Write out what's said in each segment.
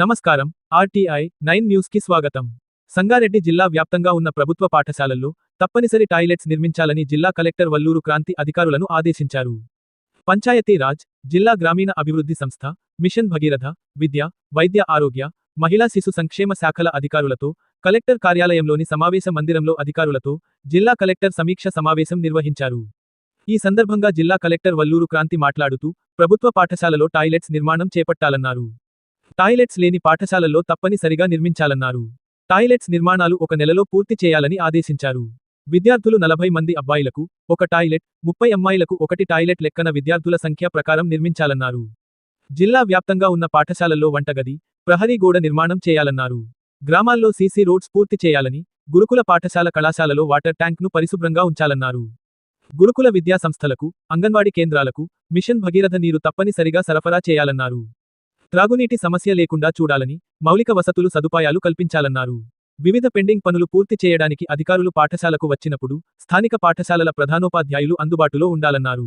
నమస్కారం. RTI nine న్యూస్కి స్వాగతం. సంగారెడ్డి జిల్లా వ్యాప్తంగా ఉన్న ప్రభుత్వ పాఠశాలల్లో తప్పనిసరి టాయిలెట్స్ నిర్మించాలని జిల్లా కలెక్టర్ వల్లూరు క్రాంతి అధికారులను ఆదేశించారు. పంచాయతీ రాజ్ జిల్లా గ్రామీణ అభివృద్ధి సంస్థ మిషన్ భగీరథ విద్య వైద్య ఆరోగ్య మహిళా శిశు సంక్షేమ శాఖల అధికారులతో కలెక్టర్ కార్యాలయంలోని సమావేశ మందిరంలో అధికారులతో జిల్లా కలెక్టర్ సమీక్ష సమావేశం నిర్వహించారు. ఈ సందర్భంగా జిల్లా కలెక్టర్ వల్లూరు క్రాంతి మాట్లాడుతూ ప్రభుత్వ పాఠశాలలో టాయిలెట్స్ నిర్మాణం చేపట్టాలన్నారు. టాయిలెట్స్ లేని పాఠశాలల్లో తప్పనిసరిగా నిర్మించాలన్నారు. టాయిలెట్స్ నిర్మాణాలు ఒక నెలలో పూర్తి చేయాలని ఆదేశించారు. విద్యార్థులు నలభై మంది అబ్బాయిలకు ఒక టాయిలెట్ ముప్పై అమ్మాయిలకు ఒకటి టాయిలెట్ లెక్కన విద్యార్థుల సంఖ్య ప్రకారం నిర్మించాలన్నారు. జిల్లా వ్యాప్తంగా ఉన్న పాఠశాలల్లో వంటగది ప్రహరీ గోడ నిర్మాణం చేయాలన్నారు. గ్రామాల్లో సీసీ రోడ్స్ పూర్తి చేయాలని గురుకుల పాఠశాల కళాశాలలో వాటర్ ట్యాంక్ను పరిశుభ్రంగా ఉంచాలన్నారు. గురుకుల విద్యా సంస్థలకు అంగన్వాడీ కేంద్రాలకు మిషన్ భగీరథ నీరు తప్పనిసరిగా సరఫరా చేయాలన్నారు. త్రాగునీటి సమస్య లేకుండా చూడాలని మౌలిక వసతులు సదుపాయాలు కల్పించాలన్నారు. వివిధ పెండింగ్ పనులు పూర్తి చేయడానికి అధికారులు పాఠశాలకు వచ్చినప్పుడు స్థానిక పాఠశాలల ప్రధానోపాధ్యాయులు అందుబాటులో ఉండాలన్నారు.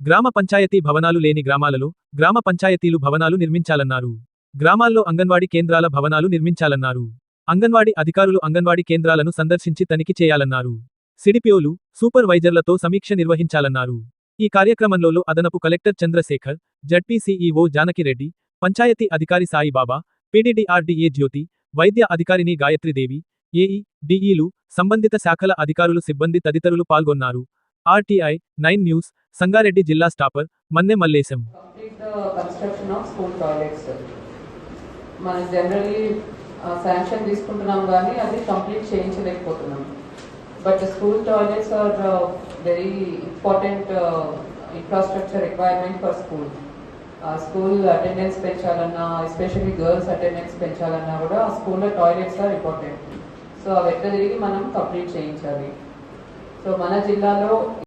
గ్రామ పంచాయతీ భవనాలు లేని గ్రామాలలో గ్రామ పంచాయతీలు భవనాలు నిర్మించాలన్నారు. గ్రామాల్లో అంగన్వాడీ కేంద్రాల భవనాలు నిర్మించాలన్నారు. అంగన్వాడీ అధికారులు అంగన్వాడీ కేంద్రాలను సందర్శించి తనిఖీ చేయాలన్నారు. సిడిపిఓలు సూపర్వైజర్లతో సమీక్ష నిర్వహించాలన్నారు. ఈ కార్యక్రమంలో అదనపు collector Chandrashekar ZP CEO Janakireddy panchayati అధికారి సాయిబాబా పీడీడీఆర్డీఏ జ్యోతి వైద్య అధికారిని గాయత్రిదేవి ఏఈ డిఈలు సంబంధిత శాఖల అధికారులు సిబ్బంది తదితరులు పాల్గొన్నారు. ఆర్టీఐ నైన్ న్యూస్ సంగారెడ్డి జిల్లా స్టాపర్ మన్నె మల్లేశం. మనం జనరలీ శాంక్షన్ తీసుకుంటున్నాం కానీ అది complete చేయించలేకపోతున్నాం. But school toilets are very important infrastructure requirement for school school attendance పెంచాలన్నా especially girls attendance పెంచాలన్నా కూడా ఆ స్కూల్లో టాయిలెట్స్ ఆర్ ఇంపార్టెంట్ సో అవి ఎక్కడ తిరిగి మనం కంప్లీట్ చేయించాలి. సో మన జిల్లాలో